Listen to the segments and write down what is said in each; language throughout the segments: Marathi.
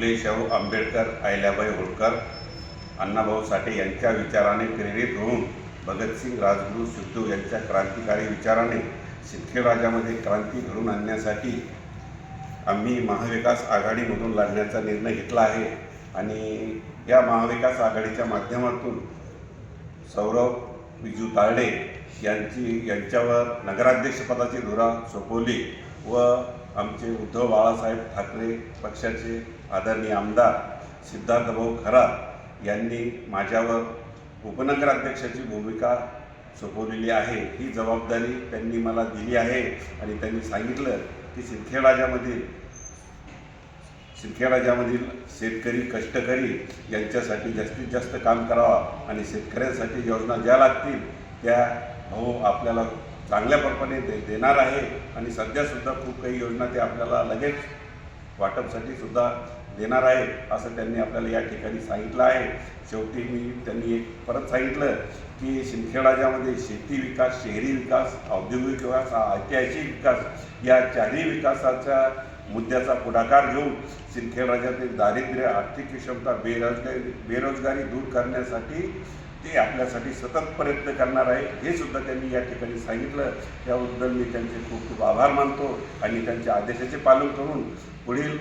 फुले शाहू आंबेडकर अहिल्याबाई होळकर अण्णाभाऊ साठे यांच्या विचाराने प्रेरित होऊन भगतसिंग राजगुरू सिद्धू यांच्या क्रांतिकारी विचाराने सिंदखेड राजामध्ये क्रांती घडून आणण्यासाठी आम्ही महाविकास आघाडीमधून लढण्याचा निर्णय घेतला आहे. आणि या महाविकास आघाडीच्या माध्यमातून सौरभ विजू तारडे यांची यांच्यावर नगराध्यक्षपदाची धुरा सोपवली व आमचे उद्धव बाळासाहेब ठाकरे पक्षाचे आदरणीय आमदार सिद्धार्थभाऊ खरात यांनी माझ्यावर उपनगराध्यक्षाची भूमिका सोपवलेली आहे. ही जबाबदारी त्यांनी मला दिली आहे आणि त्यांनी सांगितलं की सिंदखेडराजामधील सिंदखेडराजामधील शेतकरी कष्टकरी यांच्यासाठी जास्तीत जास्त काम करावा आणि शेतकऱ्यांसाठी योजना ज्या लागतील त्या भाऊ आपल्याला चांगल्या प्रमाणे दे देणार आहे आणि सध्यासुद्धा खूप काही योजना ते आपल्याला लगेच वाटपसाठी सुद्धा देणार आहे असं त्यांनी आपल्याला या ठिकाणी सांगितलं आहे. शेवटी मी त्यांनी एक परत सांगितलं की शिंदखेडाच्यामध्ये शेती विकास शहरी विकास औद्योगिक विकास ऐतिहासिक विकास या चारही विकासाच्या मुद्द्याचा पुढाकार घेऊन सिंदखेड राज्यातील दारिद्र्य आर्थिक विषमता बेरोजगारी बेरोजगारी दूर करण्यासाठी ते आपल्यासाठी सतत प्रयत्न करणार आहे. हे सुद्धा त्यांनी या ठिकाणी सांगितलं. त्याबद्दल मी त्यांचे खूप खूप आभार मानतो आणि त्यांच्या आदेशाचे पालन करून पुढील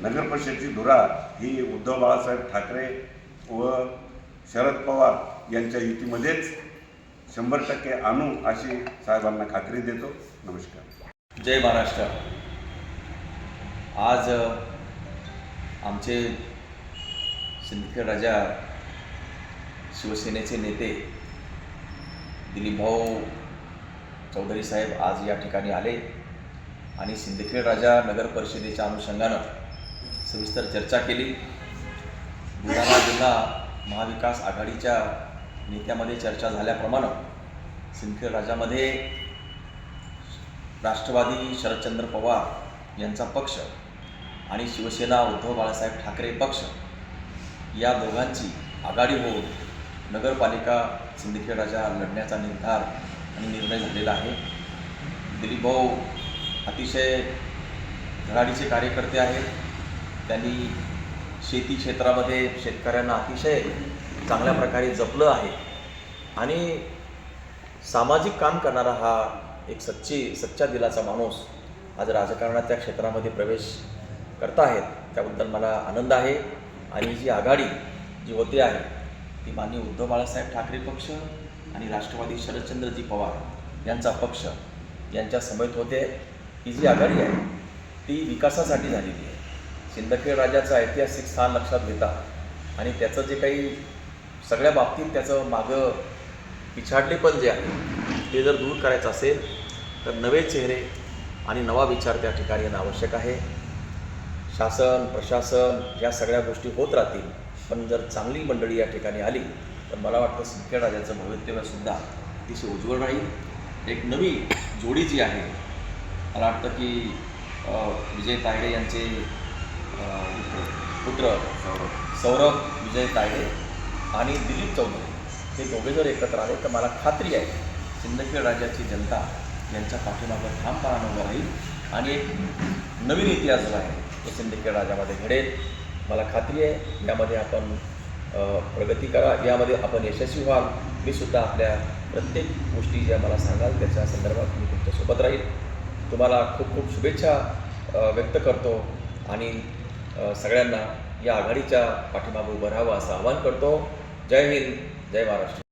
नगरपरिषदची धुरा ही उद्धव बाळासाहेब ठाकरे व शरद पवार यांच्या युतीमध्येच शंभर टक्के आणू अशी साहेबांना खात्री देतो. नमस्कार. जय महाराष्ट्र. आज आमचे सिंदखेड राजा शिवसेनेचे नेते दिलीपभाऊ चौधरी साहेब आज या ठिकाणी आले आणि सिंदखेड राजा नगर परिषदेच्या अनुषंगानं सविस्तर चर्चा केली. बुलढाणा जिल्हा महाविकास आघाडीच्या नेत्यामध्ये चर्चा झाल्याप्रमाणे सिंदखेड राजामध्ये राष्ट्रवादी शरदचंद्र पवार यांचा पक्ष आणि शिवसेना उद्धव बाळासाहेब ठाकरे पक्ष या दोघांची आघाडी होऊन नगरपालिका सिंदखेडाच्या लढण्याचा निर्धार आणि निर्णय झालेला आहे. दिलीपभाऊ अतिशय धडाडीचे कार्यकर्ते आहेत. त्यांनी शेती क्षेत्रामध्ये शेतकऱ्यांना अतिशय चांगल्या प्रकारे जपलं आहे. आणि सामाजिक काम करणारा हा एक सच्ची सच्चा दिलाचा माणूस आज राजकारणाच्या क्षेत्रामध्ये प्रवेश करत आहेत. त्याबद्दल मला आनंद आहे. आणि जी आघाडी जी होते आहे ती माननीय उद्धव बाळासाहेब ठाकरे पक्ष आणि राष्ट्रवादी शरदचंद्रजी पवार यांचा पक्ष यांच्या समेत होते. ही जी आघाडी आहे ती विकासासाठी झालेली आहे. सिंदखेड राजाचं ऐतिहासिक स्थान लक्षात घेता आणि त्याचं जे काही सगळ्या बाबतीत त्याचं मागं पिछाडलेपण जे आहे ते जर दूर करायचं असेल तर नवे चेहरे आणि नवा विचार त्या ठिकाणी येणं आवश्यक आहे. शासन प्रशासन या सगळ्या गोष्टी होत राहतील. पण जर चांगली मंडळी या ठिकाणी आली तर मला वाटतं सिंदखेड राजाचं भवितव्यसुद्धा अतिशय उज्ज्वल राहील. एक नवी जोडी जी आहे मला वाटतं की विजय तायडे यांचे पुत्र सौरभ विजय तायडे आणि दिलीप चौधरी हे दोघे जर एकत्र आले तर मला खात्री आहे सिंदखेड राज्याची जनता यांच्या पाठीमागं ठामपणानं उभं राहील. आणि एक नवीन इतिहास जो आहे तो सिंदखेड राजामध्ये घडेल. मला खात्री आहे. यामध्ये आपण प्रगती करा. यामध्ये आपण यशस्वी व्हाल. मी सुद्धा आपल्या प्रत्येक गोष्टी ज्या मला सांगाल त्याच्या संदर्भात मी तुमच्यासोबत राहील. तुम्हाला खूप खूप शुभेच्छा व्यक्त करतो. आणि सगळ्यांना या आघाडीच्या पाठीमागे उभं राहावं असं आवाहन करतो. जय हिंद. जय महाराष्ट्र.